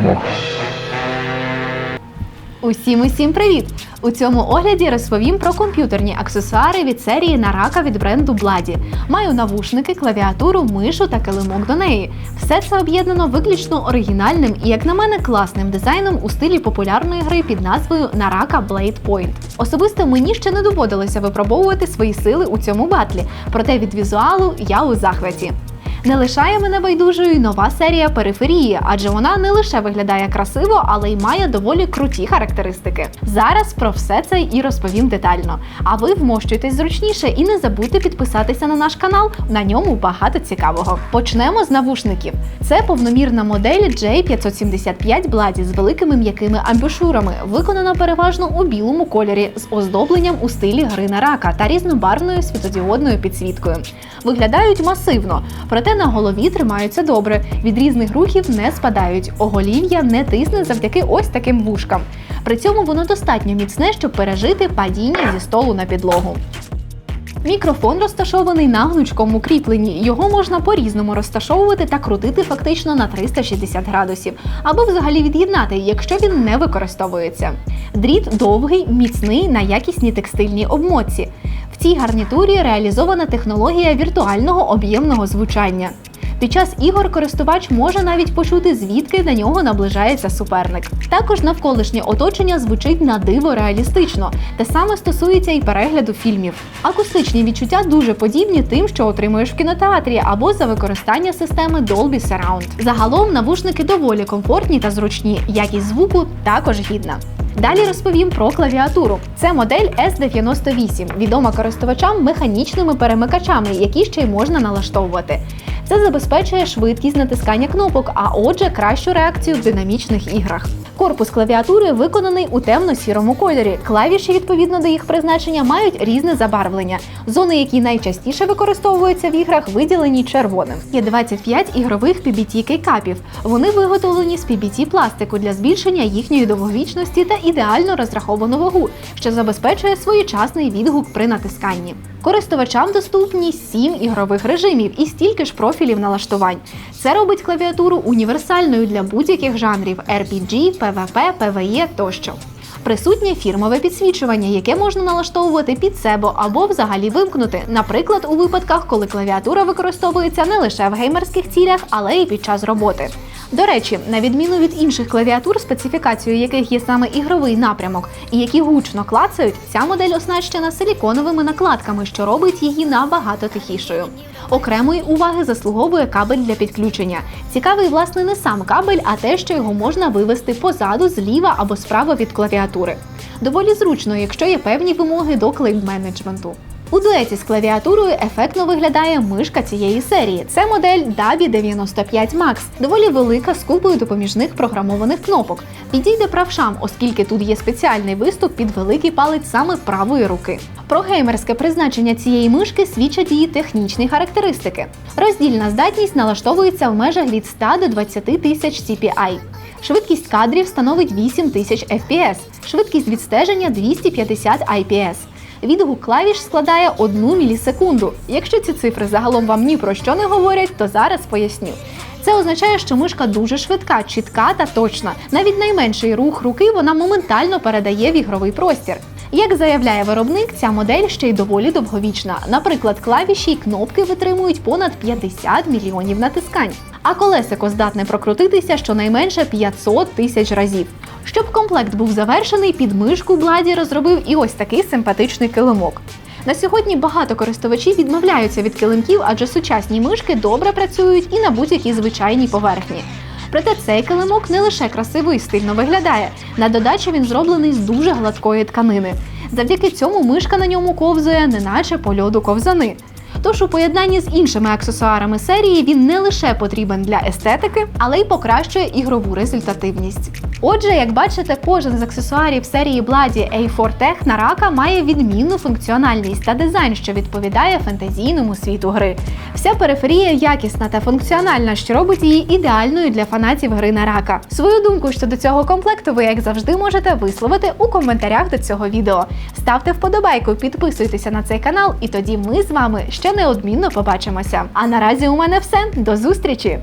перемог. Усім усім привіт! У цьому огляді розповім про комп'ютерні аксесуари від серії Нарака від бренду Бладі. Маю навушники, клавіатуру, мишу та килимок до неї. Все це об'єднано виключно оригінальним і, як на мене, класним дизайном у стилі популярної гри під назвою Naraka Blade Point. Особисто мені ще не доводилося випробовувати свої сили у цьому батлі, проте від візуалу я у захваті. Не лишає мене байдужою нова серія периферії, адже вона не лише виглядає красиво, але й має доволі круті характеристики. Зараз про все це і розповім детально. А ви вмощуйтесь зручніше і не забудьте підписатися на наш канал. На ньому багато цікавого. Почнемо з навушників. Це повномірна модель J575 Бладі з великими м'якими амбушурами, виконана переважно у білому кольорі з оздобленням у стилі гри на рака та різнобарвною світодіодною підсвіткою. Виглядають масивно, проте на голові тримаються добре. Від різних рухів не спадають. Оголів'я не тисне завдяки ось таким вушкам. При цьому воно достатньо міцне, щоб пережити падіння зі столу на підлогу. Мікрофон розташований на гнучкому кріпленні. Його можна по-різному розташовувати та крутити фактично на 360 градусів, або взагалі від'єднати, якщо він не використовується. Дріт довгий, міцний на якісній текстильній обмотці. Цій гарнітурі реалізована технологія віртуального об'ємного звучання. Під час ігор користувач може навіть почути, звідки на нього наближається суперник. Також навколишнє оточення звучить на диво реалістично. Те саме стосується і перегляду фільмів. Акустичні відчуття дуже подібні тим, що отримуєш в кінотеатрі або за використання системи Dolby Surround. Загалом навушники доволі комфортні та зручні. Якість звуку також гідна. Далі розповім про клавіатуру. Це модель S98, відома користувачам механічними перемикачами, які ще й можна налаштовувати. Це забезпечує швидкість натискання кнопок, а отже, кращу реакцію в динамічних іграх. Корпус клавіатури виконаний у темно-сірому кольорі. Клавіші, відповідно до їх призначення, мають різне забарвлення. Зони, які найчастіше використовуються в іграх, виділені червоним. Є 25 ігрових PBT кейкапів. Вони виготовлені з PBT пластику для збільшення їхньої довговічності та ідеально розраховану вагу, що забезпечує своєчасний відгук при натисканні. Користувачам доступні 7 ігрових режимів і стільки ж профілів налаштувань. Це робить клавіатуру універсальною для будь-яких жанрів RPG, PvP, PvE тощо. Присутнє фірмове підсвічування, яке можна налаштовувати під себе або взагалі вимкнути, наприклад, у випадках, коли клавіатура використовується не лише в геймерських цілях, але й під час роботи. До речі, на відміну від інших клавіатур, специфікацією яких є саме ігровий напрямок, і які гучно клацають, ця модель оснащена силіконовими накладками, що робить її набагато тихішою. Окремої уваги заслуговує кабель для підключення. Цікавий, власне, не сам кабель, а те, що його можна вивести позаду, зліва або справа від клавіатури. Доволі зручно, якщо є певні вимоги до клейм-менеджменту. У дуеті з клавіатурою ефектно виглядає мишка цієї серії. Це модель DABI 95 Max, доволі велика з купою допоміжних програмованих кнопок. Підійде правшам, оскільки тут є спеціальний виступ під великий палець саме правої руки. Про геймерське призначення цієї мишки свідчать її технічні характеристики. Роздільна здатність налаштовується в межах від 100 до 20 тисяч CPI. Швидкість кадрів становить 8000 FPS, швидкість відстеження 250 IPS. Відгук клавіш складає 1 мілісекунду. Якщо ці цифри загалом вам ні про що не говорять, то зараз поясню. Це означає, що мишка дуже швидка, чітка та точна. Навіть найменший рух руки вона моментально передає в ігровий простір. Як заявляє виробник, ця модель ще й доволі довговічна. Наприклад, клавіші й кнопки витримують понад 50 мільйонів натискань, а колесико здатне прокрутитися щонайменше 500 тисяч разів. Щоб комплект був завершений, під мишку Бладі розробив і ось такий симпатичний килимок. На сьогодні багато користувачів відмовляються від килимків, адже сучасні мишки добре працюють і на будь-якій звичайній поверхні. Проте цей килимок не лише красиво і стильно виглядає. На додачу він зроблений з дуже гладкої тканини. Завдяки цьому мишка на ньому ковзує, неначе по льоду ковзани. Тож у поєднанні з іншими аксесуарами серії він не лише потрібен для естетики, але й покращує ігрову результативність. Отже, як бачите, кожен з аксесуарів серії Бладі A4 Tech Naraka має відмінну функціональність та дизайн, що відповідає фентезійному світу гри. Вся периферія якісна та функціональна, що робить її ідеальною для фанатів гри Naraka. Свою думку щодо цього комплекту ви, як завжди, можете висловити у коментарях до цього відео. Ставте вподобайку, підписуйтеся на цей канал, і тоді ми з вами ще неодмінно побачимося. А наразі у мене все. До зустрічі!